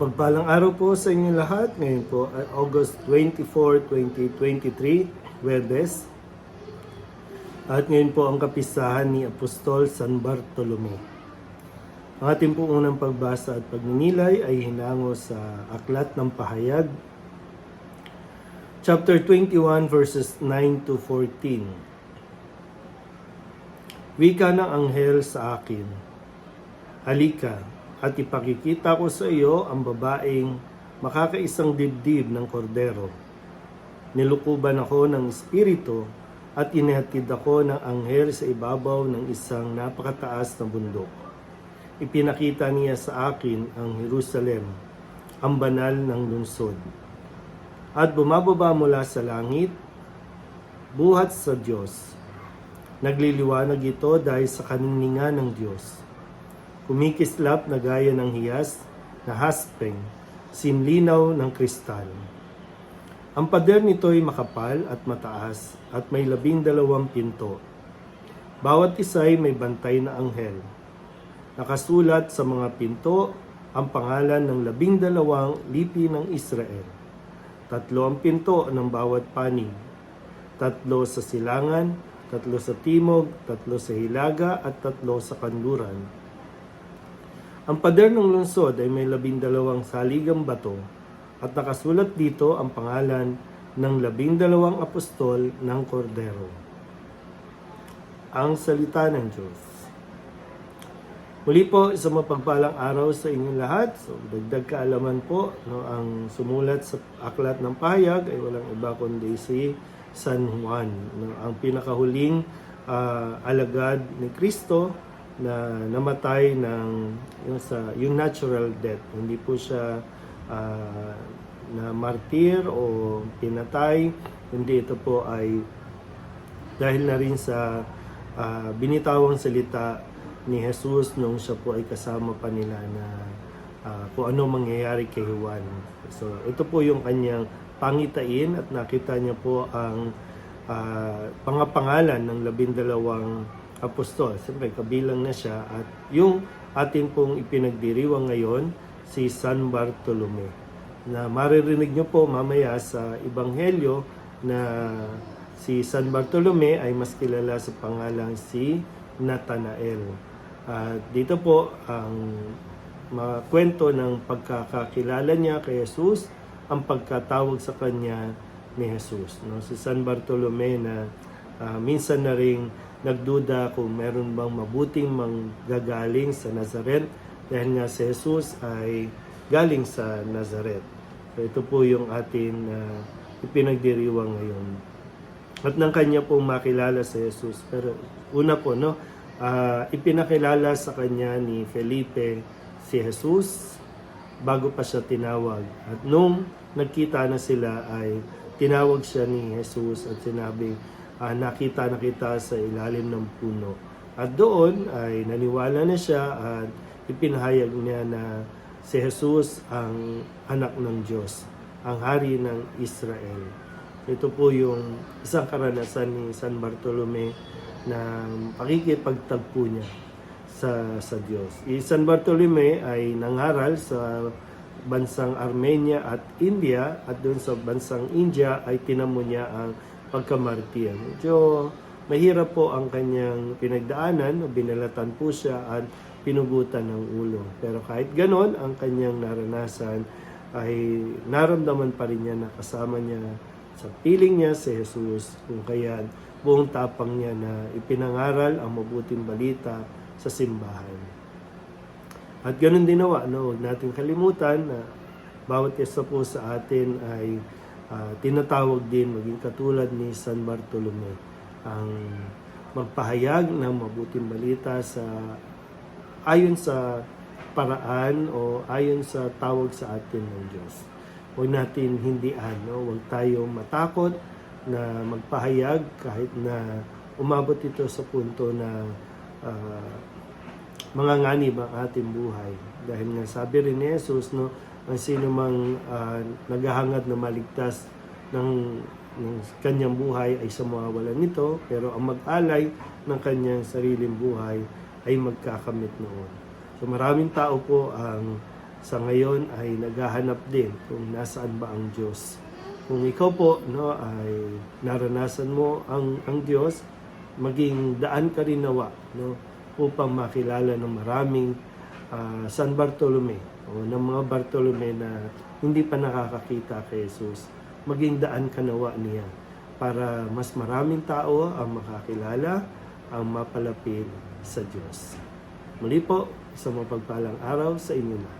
Mapagpalang araw po sa inyo lahat, ngayon po ay August 24, 2023, Webes. At ngayon po ang kapisahan ni Apostol San Bartolome. Ang ating po unang pagbasa at pagninilay ay hinango sa Aklat ng Pahayag, chapter 21 verses 9 to 14. Wika ng anghel sa akin, Halika, at ipakikita ko sa iyo ang babaeng makakaisang dibdib ng kordero. Nilukuban ako ng espiritu at inihatid ako ng anghel sa ibabaw ng isang napakataas na bundok. Ipinakita niya sa akin ang Jerusalem, ang banal ng lungsod. At bumababa mula sa langit, buhat sa Diyos. Nagliliwanag ito dahil sa kaninningan ng Diyos kumikislap na gaya ng hiyas na haspeng, sinlinaw ng kristal. Ang pader nito ay makapal at mataas at may labing dalawang pinto. Bawat isa ay may bantay na anghel. Nakasulat sa mga pinto ang pangalan ng labing dalawang lipi ng Israel. Tatlo ang pinto ng bawat panig. Tatlo sa silangan, tatlo sa timog, tatlo sa hilaga at tatlo sa kanluran. Ang pader ng lungsod ay may labindalawang saligang bato at nakasulat dito ang pangalan ng labindalawang apostol ng kordero. Ang salita ng Diyos. Muli po, isang mapagpalang araw sa inyong lahat. So, dagdag kaalaman po, no, ang sumulat sa aklat ng pahayag ay walang iba kundi si San Juan. No, ang pinakahuling ah, alagad ni Kristo na namatay ng yung sa yung natural death. Hindi po siya ah, na martir o pinatay. Hindi ito po ay dahil na rin sa ah, binitawang salita ni Jesus nung siya po ay kasama pa nila na ah, kung ano mangyayari kay Juan. So ito po yung kanyang pangitain at nakita niya po ang ah, pangapangalan ng labindalawang apostol. Siyempre, kabilang na siya. At yung ating pong ipinagdiriwang ngayon, si San Bartolome. Na maririnig nyo po mamaya sa Ebanghelyo na si San Bartolome ay mas kilala sa pangalang si Nathanael. At dito po ang mga kwento ng pagkakakilala niya kay Jesus, ang pagkatawag sa kanya ni Jesus. No? Si San Bartolome na ah, minsan na ring nagduda kung meron bang mabuting manggagaling sa Nazareth dahil nga si Jesus ay galing sa Nazareth. So ito po yung atin na ipinagdiriwang ngayon. At nang kanya pong makilala si Jesus. Pero una po, no, ah, ipinakilala sa kanya ni Felipe si Jesus bago pa siya tinawag. At nung nagkita na sila ay tinawag siya ni Jesus at sinabi, ah, nakita na kita sa ilalim ng puno. At doon ay naniwala na siya at ipinahayag niya na si Jesus ang anak ng Diyos, ang hari ng Israel. Ito po yung isang karanasan ni San Bartolome na pakikipagtagpo niya sa sa Diyos. Si San Bartolome ay nangaral sa bansang Armenia at India at doon sa bansang India ay tinamo niya ang pagkamartir. Medyo mahirap po ang kanyang pinagdaanan, binalatan po siya at pinugutan ng ulo. Pero kahit ganon, ang kanyang naranasan ay naramdaman pa rin niya na kasama niya sa piling niya si Jesus kung kaya buong tapang niya na ipinangaral ang mabuting balita sa simbahan. At ganun din nawa, no, huwag natin kalimutan na bawat isa po sa atin ay ah, tinatawag din maging katulad ni San Bartolome ang magpahayag ng mabuting balita sa ayon sa paraan o ayon sa tawag sa atin ng Diyos. Huwag natin hindian, no? huwag tayo matakot na magpahayag kahit na umabot ito sa punto na ah, mga nganib ang ating buhay. Dahil nga sabi rin ni Jesus, no, ang sino mang ah, naghahangad na maligtas ng, ng kanyang buhay ay sa mawawalan nito, pero ang mag-alay ng kanyang sariling buhay ay magkakamit noon. So maraming tao po ang sa ngayon ay naghahanap din kung nasaan ba ang Diyos. Kung ikaw po no ay naranasan mo ang ang Diyos, maging daan ka rin nawa no upang makilala ng maraming ah, San Bartolome o ng mga Bartolome na hindi pa nakakakita kay Jesus. Maging daan ka nawa niya para mas maraming tao ang makakilala, ang mapalapit sa Diyos. Muli po, isang mapagpalang araw sa inyo lahat.